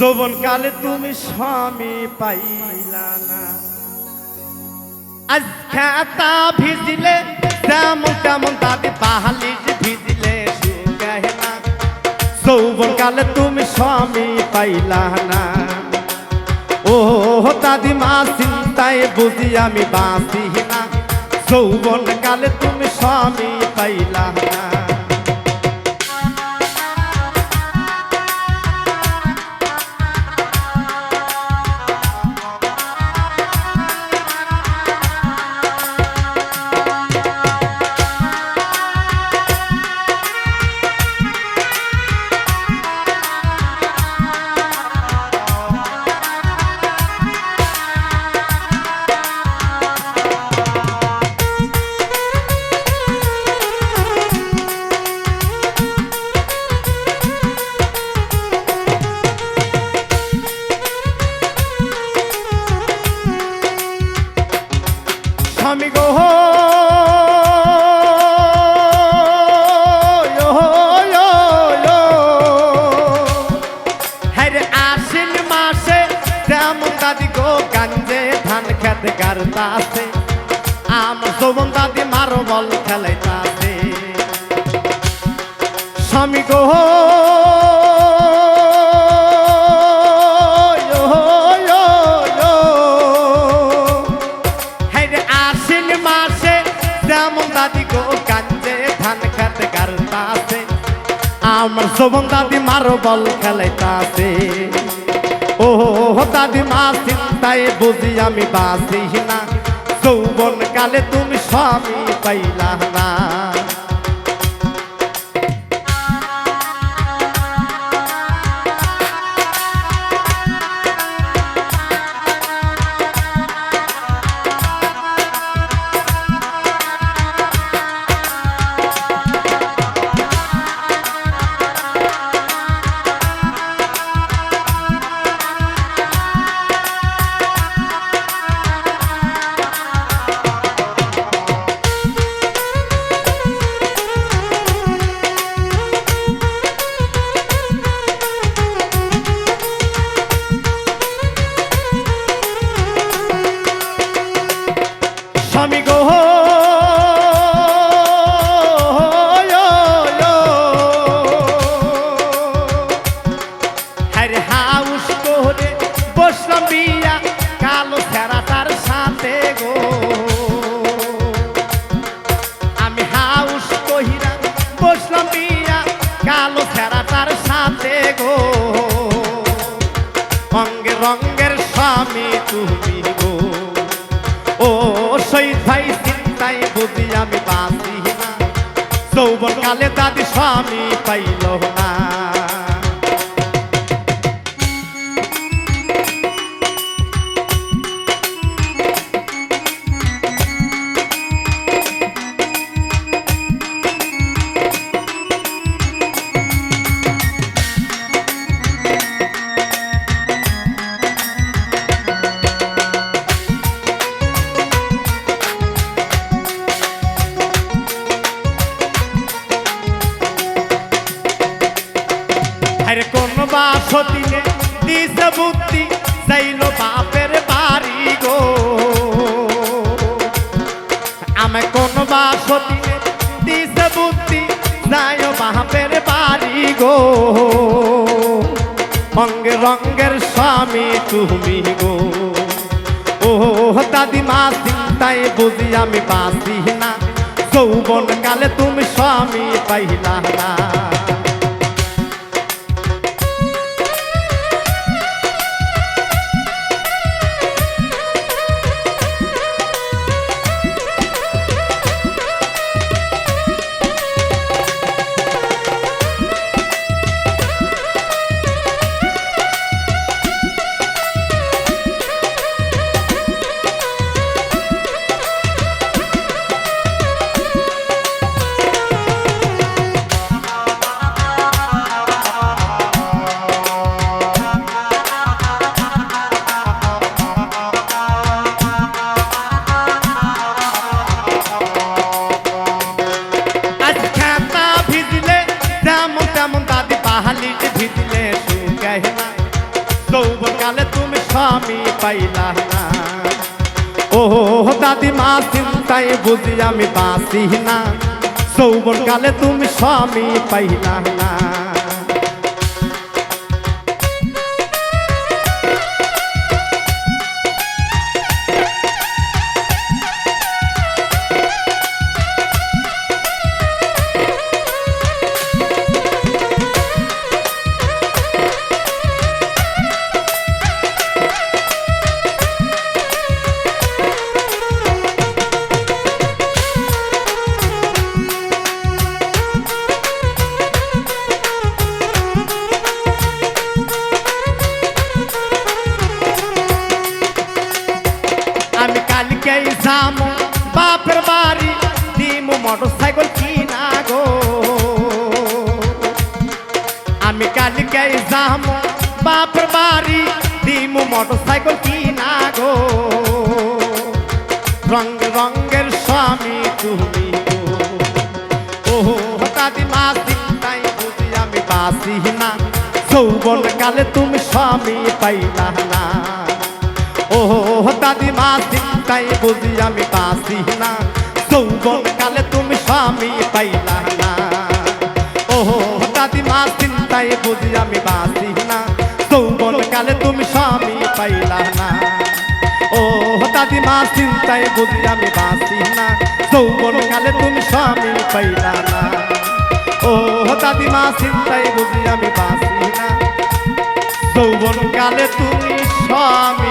যৌবন কালে তুমি স্বামী পাইলা না। আজ ভিজলে, যেমন তেমন দাদি পাহালিজ ভিজলে যৌবন কালে তুমি স্বামী পাইলা না। ও দাদি মা চিন্তায় বুঝি আমি বাঁচি না। যৌবন কালে তুমি স্বামী পাইলা না। স্বামী গো হরে আশ্বিন মাসে তেমন দাদি গো গাঞ্জে ধান খেতে গারতাছে আমার শোভন দাদি মারো বল খেলাইতাছে স্বামী গো আমার জবন দাদি মারো বল খেলাইতাছে। ও দাদি মা, চিন্তায় বুঝি আমি বাঁচি না। যৌবন কালে তুমি স্বামী পাইলা না। স্বামী গো হরে হাউস করে বসলাম বিয়া, কালো ফেরাটার সাথে গো। আমি হাউস কহিরা বসলাম বিয়া, কালো ফেরাটার সাথে গো। রঙ্গের স্বামী তুমি গো। ও শহীদ ভাই চিন্তায় বুঝি আমি বাঁচি না। যৌবন কালে দাদি স্বামী পাইল না। দিনে দিছে বুদ্ধি চাইলো বাপের বাড়ি গো। আমি কোন বাস দিনে দিছে বুদ্ধি যাইও বাপের বাড়ি গো। অঙ্গে রঙ্গের স্বামী তুমি গো। ও দাদিমা চিন্তায় বুঝি আমি বাঁচি না। যৌবন কালে তুমি স্বামী পাইলা না। কাহানি ভিতরে তু গহনা সৌব কালে তুমি স্বামী পাইলা না। ও দাদিমা চিন্তাই বুঝি আমি বাঁচি না। সৌবন কালে তুমি স্বামী পাইলা না। যাব বাপের বাড়ি দিমু মোটর সাইকেল কিনা গো। আমি কালকে যাব বাপের বাড়ি দিমু মোটর সাইকেল কিনা গো। রঙ রঙের স্বামী তুমি ও দাদিমা চিন্তাই বুঝি আমি বাসি না। যৌবন কালে তুমি স্বামী পাইলা না। ও দাদিমা চিন্তাই বুঝি আমি বাসি না? যৌবন কালে তুমি স্বামী পাইলা না। ও দাদিমা চিন্তাই বুঝি আমি বাসি না। যৌবন কালে তুমি স্বামী পাইলা না। ও দাদিমা চিন্তায় বুঝি আমি বাঁচি না। যৌবন কালে তুমি স্বামী পাইলা না। ও দাদিমা চিন্তায় বুঝি আমি বাঁচি না। যৌবন কালে তুমি স্বামী